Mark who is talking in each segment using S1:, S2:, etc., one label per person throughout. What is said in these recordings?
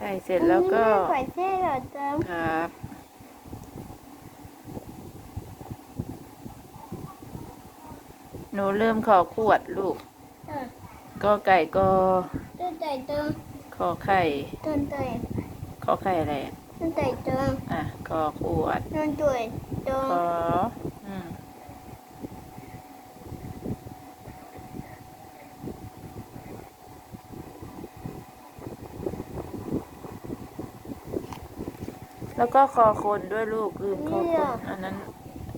S1: ส่เสร็จแล้วก็
S2: ใส่เส้เหรอเติม
S1: ครับหนูเริ่มขอขวดลูก
S2: อะ
S1: ก็ไก่ก็
S2: ต้นไต่เติม
S1: ขอไข่
S2: ต้นไต่
S1: ขอไข่อะไรอะ
S2: ต้นไต่เติม
S1: อะขอขวด
S2: ต้นตุ๋ยเติ
S1: ข
S2: ม
S1: ออืม แล้วก็คอคนด้วยลูกลืมคอคนอันนั้น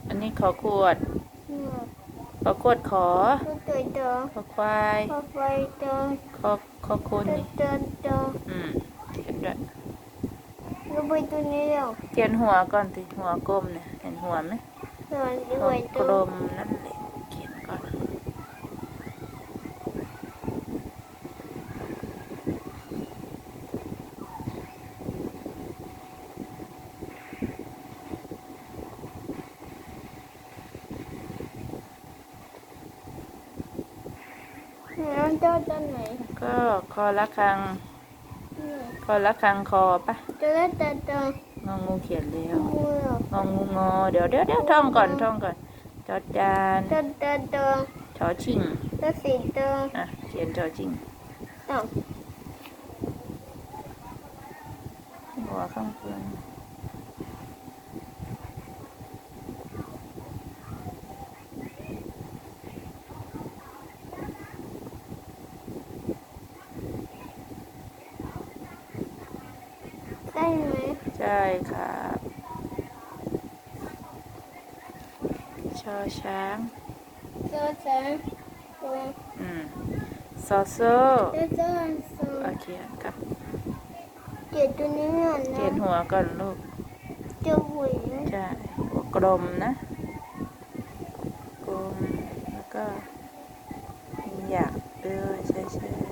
S1: อันนี้ขอขวด
S2: เนี่ย
S1: ขอขวดขอ
S2: ต้นตุ๋ยเติม
S1: ขอควาย
S2: พอไฟเติม
S1: ขอขอคน
S2: ต้น
S1: นี่
S2: เติมเติม
S1: อืมเขียนด้วย
S2: แล้วไปตัวนี้เหรอ
S1: เขียนหัวก่อนสิหัวกลมเนี่ยเห็นหัวไหม
S2: นอนด้
S1: หั
S2: ว
S1: วยก
S2: เติ
S1: ล
S2: ม
S1: มนั่นแหละเขียนก่อน
S2: น้องเจ้าต้นไหน
S1: ก็คอละครัง
S2: เนี่ย
S1: คอละครังคอปะ
S2: ตัวเล็กตัวโต
S1: งองูเขียนแล้ว
S2: มือ
S1: งองูงอเดี๋ยวเดี๋ยวเดี๋ยวท่องก่อนท่องก่อนจอจาน
S2: ตัวตัวโต
S1: ชอชิง
S2: ตัวสีโต
S1: อะเขียนชอชิง
S2: อ้าว
S1: หัวข้างบน
S2: ใช่ไหม
S1: ใช่ครับชอช้าง
S2: ตัวแสงตัว
S1: อืมซอโซ
S2: ตัวเจ้าสูง
S1: โอเคครับ
S2: เจ็ดตัวนี้เหรอ
S1: เขียน
S2: นะ
S1: หัวก่อนลูก
S2: เจ้าหวีนะ
S1: ใช่หัวกลมนะกลมแล้วก็มีหยักด้วยใช่ใช่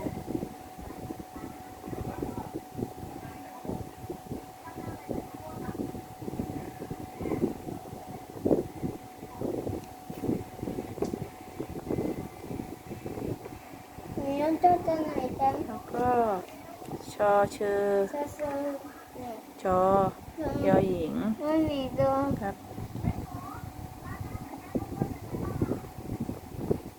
S2: มีน้องเจ้าตัวไหนกัน
S1: แล้วก็ชอเชอ
S2: ตัวสูงเนี่ย
S1: ชอยอหญิง
S2: ไม่มีตัว
S1: ครับ